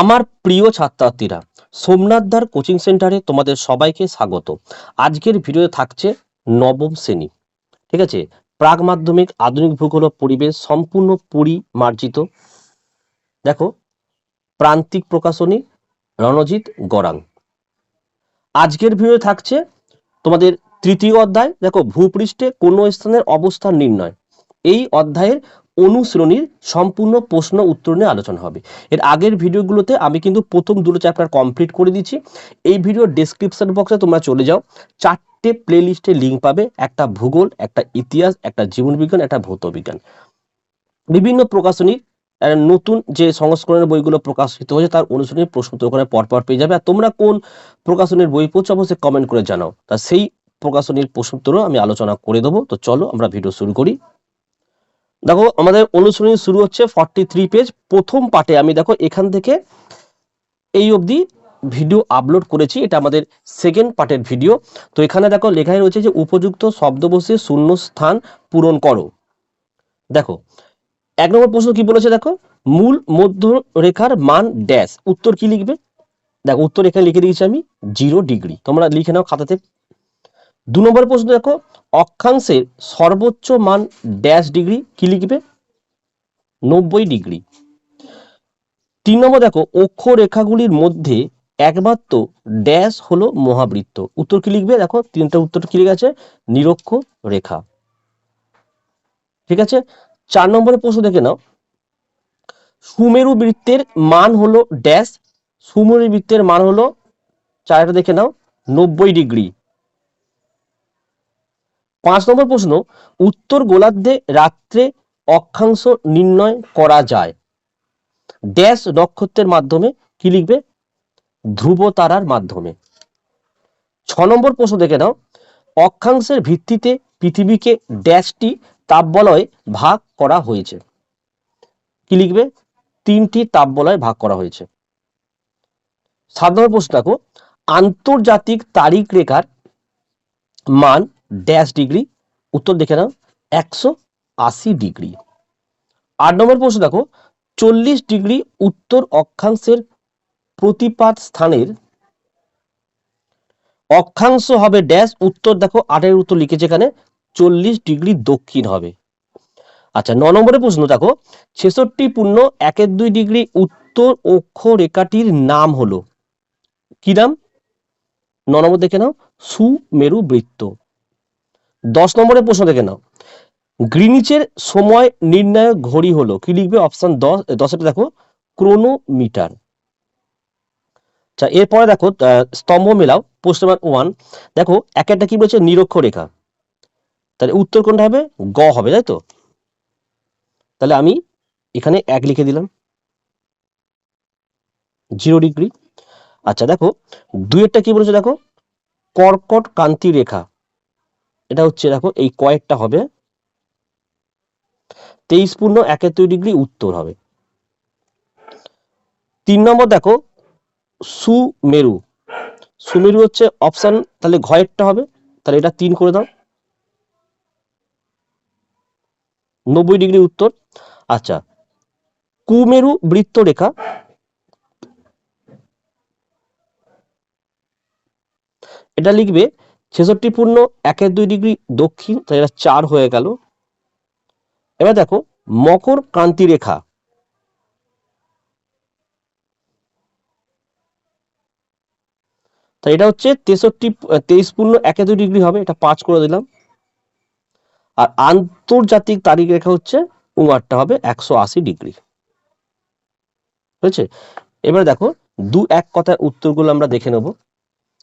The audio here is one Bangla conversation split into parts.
আমার প্রিয় ছাত্রছাত্রীরা সোমনাথদার কোচিং সেন্টারে তোমাদের সবাইকে স্বাগত। আজকের ভিডিওতে থাকছে নবম শ্রেণি। ঠিক আছে? প্রাক মাধ্যমিক আধুনিক ভূগোল পরিবেশ সম্পূর্ণ পরিমার্জিত। দেখো, প্রান্তিক প্রকাশনী, রণজিৎ গরাং আজকের ভিডিও থাকছে তোমাদের তৃতীয় অধ্যায়। দেখো ভূপৃষ্ঠে কোনো স্থানের অবস্থান নির্ণয়। এই অধ্যায়ের অনুশ্রেণীর সম্পূর্ণ প্রশ্ন উত্তর নিয়ে আলোচনা হবে। এর আগের ভিডিওগুলোতে আমি কিন্তু প্রথম দুটো চ্যাপ্টার কমপ্লিট করে দিচ্ছি এই ভিডিও ডেসক্রিপশন বক্সে তোমরা চলে যাও। চারটে প্লে লিস্টে লিঙ্ক পাবে। একটা ভূগোল, একটা ইতিহাস, একটা জীবনবিজ্ঞান, একটা ভৌতবিজ্ঞান। বিভিন্ন প্রকাশনীর নতুন যে সংস্করণের বইগুলো প্রকাশিত হয়েছে, তার অনুশীলনী প্রশ্ন ওখানে পরপর পেয়ে যাবে। আর তোমরা কোন প্রকাশনীর বই পড়ছো, অবশ্যই কমেন্ট করে জানাও। তা সেই প্রকাশনীর প্রশ্ন আমি আলোচনা করে দেবো। তো চলো আমরা ভিডিও শুরু করি। দেখো, আমাদের অনুশীলনী শুরু হচ্ছে ফর্টি থ্রি পেজ প্রথম পার্টে আমি দেখো এখান থেকে এই অবধি ভিডিও আপলোড করেছি, এটা আমাদের সেকেন্ড পার্টের ভিডিও তো এখানে দেখো লেখাই রয়েছে যে উপযুক্ত শব্দ বসে শূন্য স্থান পূরণ করো। দেখো, এক নম্বর প্রশ্ন কি বলেছে দেখো? মূল মধ্যরেখার মান ড্যাশ উত্তর কি লিখবে? দেখো, উত্তর এখানে লিখে দিয়েছি আমি জিরো ডিগ্রি তোমরা লিখে নাও খাতাতে। দু নম্বর প্রশ্ন দেখো অক্ষাংশের সর্বোচ্চ মান ড্যাশ ডিগ্রি কি লিখবে? নব্বই ডিগ্রি তিন নম্বর দেখো, অক্ষরেখাগুলির মধ্যে একমাত্র ড্যাশ হলো মহাবৃত্ত। উত্তর কি লিখবে? দেখো, তিনটা উত্তর কি লিখে আছে? নিরক্ষ রেখা। ঠিক আছে? চার নম্বরের প্রশ্ন দেখে নাও। সুমেরু বৃত্তের মান হলো ড্যাশ সুমেরু বৃত্তের মান হলো, চারটা দেখে নাও, নব্বই ডিগ্রি পাঁচ নম্বর প্রশ্ন, উত্তর গোলার্ধে রাত্রে অক্ষাংশ নির্ণয় করা যায়। ড্যাশ নক্ষত্রের মাধ্যমে কি লিখবে? ধ্রুব তারার মাধ্যমে। ছ নম্বর প্রশ্ন দেখে নাও। অক্ষাংশের ভিত্তিতে পৃথিবীকে ড্যাশটি তাপবলয়ে ভাগ করা হয়েছে। কি লিখবে? তিনটি তাপবলয়ে ভাগ করা হয়েছে। সাত নম্বর প্রশ্ন দেখো। আন্তর্জাতিক তারিখ রেখার মান ড্যাশ ডিগ্রি উত্তর দেখে নাও, একশো আশি ডিগ্রি আট নম্বর প্রশ্ন দেখো, চল্লিশ ডিগ্রি উত্তর অক্ষাংশের প্রতিপাত স্থানের অক্ষাংশ হবে ড্যাশ উত্তর দেখো, আটের উত্তর লিখেছে এখানে, চল্লিশ ডিগ্রি দক্ষিণ হবে। আচ্ছা ন নম্বরের প্রশ্ন দেখো, ছেষট্টি পূর্ণ একের দুই ডিগ্রি উত্তর অক্ষ রেখাটির নাম হলো, কি নাম? ন নম্বর দেখে নাও সুমেরু বৃত্ত দশ নম্বরের প্রশ্ন দেখে নাও। গ্রিনিচের সময় নির্ণায়ক ঘড়ি হলো, কি লিখবে? অপশন দশ দশেটা দেখো ক্রোনোমিটার আচ্ছা এরপরে দেখো স্তম্ভ মেলাও, প্রশ্ন নাম্বার ওয়ান দেখো, এক একটা কি বলছে? নিরক্ষ রেখা। তাহলে উত্তর কোনটা হবে? গ হবে, তাই তো? তাহলে আমি এখানে এক লিখে দিলাম। জিরো ডিগ্রি আচ্ছা দেখো দুইয়েরটা কি বলেছে দেখো? কর্কট কান্তি রেখা। এটা হচ্ছে দেখো, এই কয়েকটা হবে। তেইশ পূর্ণ দুই ডিগ্রি উত্তর হবে। তিন নম্বর দেখো, সুমেরু। সুমেরু হচ্ছে অপশন তাহলে ঘয়েরটা হবে, তাহলে এটা তিন করে দাও। নব্বই ডিগ্রি উত্তর। আচ্ছা কুমেরু বৃত্ত রেখা এটা লিখবে ছেষট্টি পূর্ণ, একের দুই ডিগ্রি দক্ষিণ, তাহলে এটা চার হয়ে গেল। এবার দেখো, মকর ক্রান্তি রেখা। তাই এটা হচ্ছে তেষট্টি, তেইশ পূর্ণ একে দুই ডিগ্রি হবে, এটা পাঁচ করে দিলাম। আর আন্তর্জাতিক তারিখ রেখা হচ্ছে, উমারটা হবে একশো আশি ডিগ্রি। হয়েছে এবার দেখো, দু এক কথায় উত্তরগুলো আমরা দেখে নেব।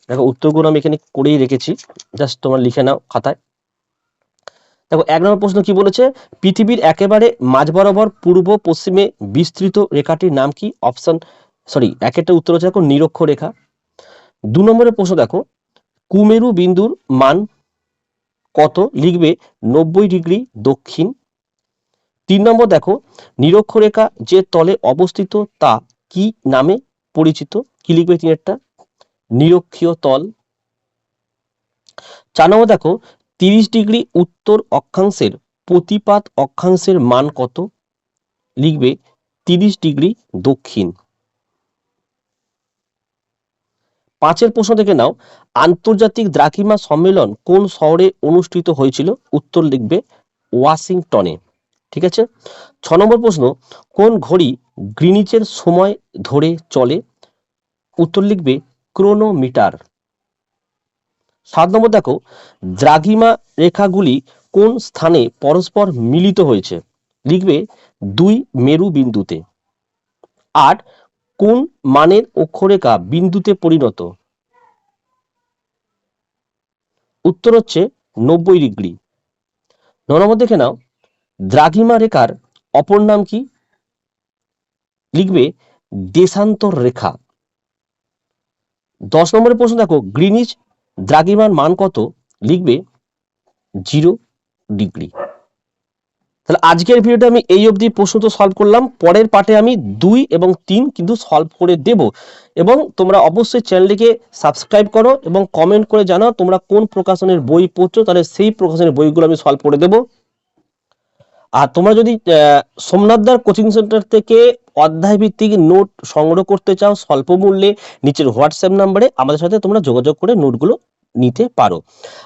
দেখো উত্তরগুলো আমি এখানে করেই রেখেছি। জাস্ট তোমার লিখে নাও খাতায়। দেখো, এক নম্বর প্রশ্ন কি বলেছে? পৃথিবীর একেবারে মাঝ বরাবর পূর্ব পশ্চিমে বিস্তৃত রেখাটির নাম কি? অপশন সরি এক একটা উত্তর হচ্ছে দেখো নিরক্ষ রেখা। দু নম্বরের প্রশ্ন দেখো, কুমেরু বিন্দুর মান কত? লিখবে নব্বই ডিগ্রি দক্ষিণ। তিন নম্বর দেখো নিরক্ষরেখা যে তলে অবস্থিত তা কি নামে পরিচিত? কি লিখবে তিনেরটা নিরক্ষীয় তল। চার নম্বর দেখো, তিরিশ ডিগ্রি উত্তর অক্ষাংশের প্রতিপাত অক্ষাংশের মান কত? লিখবে তিরিশ ডিগ্রি দক্ষিণ। পাঁচের প্রশ্ন থেকে নাও, আন্তর্জাতিক দ্রাঘিমা সম্মেলন কোন শহরে অনুষ্ঠিত হয়েছিল? উত্তর লিখবে ওয়াশিংটনে। ঠিক আছে? ছ নম্বর প্রশ্ন, কোন ঘড়ি গ্রিনিচের সময় ধরে চলে? উত্তর লিখবে ক্রোনোমিটার। সাত নম্বর দেখো, দ্রাঘিমা রেখাগুলি কোন স্থানে পরস্পর মিলিত হয়েছে? লিখবে দুই মেরু বিন্দুতে। আট, কোন মানের অক্ষরেখা বিন্দুতে পরিণত? উত্তর হচ্ছে নব্বই ডিগ্রি। নম্বর দেখে নাও, দ্রাঘিমা রেখার অপর নাম কি? লিখবে দেশান্তর রেখা। দশ নম্বরের প্রশ্ন দেখো, গ্রিনিচ দ্রাঘিমার মান কত? লিখবে জিরো ডিগ্রি। তাহলে আজকের ভিডিওটা আমি এই অবধি প্রশ্ন তো সলভ করলাম, পরের পার্টে আমি দুই এবং তিন কিন্তু সলভ করে দেব। এবং তোমরা অবশ্যই চ্যানেলটিকে সাবস্ক্রাইব করো এবং কমেন্ট করে জানাও তোমরা কোন প্রকাশনের বই পড়ছো, তাহলে সেই প্রকাশনের বইগুলো আমি সলভ করে দেব। আর তোমরা যদি সোমনাথদার কোচিং সেন্টার থেকে অধ্যায় ভিত্তিক নোট সংগ্রহ করতে চাও স্বল্প মূল্যে, নিচের হোয়াটসঅ্যাপ নাম্বারে আমাদের সাথে তোমরা যোগাযোগ করে নোটগুলো নিতে পারো।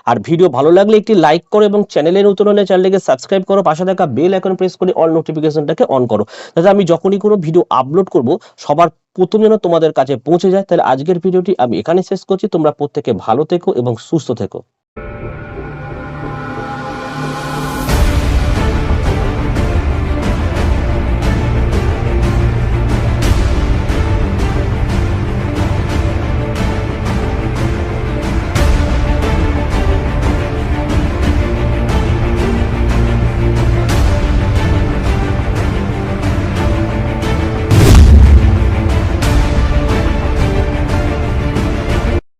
আর ভিডিও ভালো লাগলে একটি লাইক করো এবং চ্যানেলে নতুন হলে চ্যানেলটিকে সাবস্ক্রাইব করো, পাশে থাকা বেল আইকন প্রেস করে অল নোটিফিকেশনটাকে অন করো। যাতে আমি যখনই কোনো ভিডিও আপলোড করব, সবার প্রথম যেন তোমাদের কাছে পৌঁছে যায়। তাহলে আজকের ভিডিওটি আমি এখানে শেষ করছি। তোমরা প্রত্যেকে ভালো থেকো এবং সুস্থ থেকো।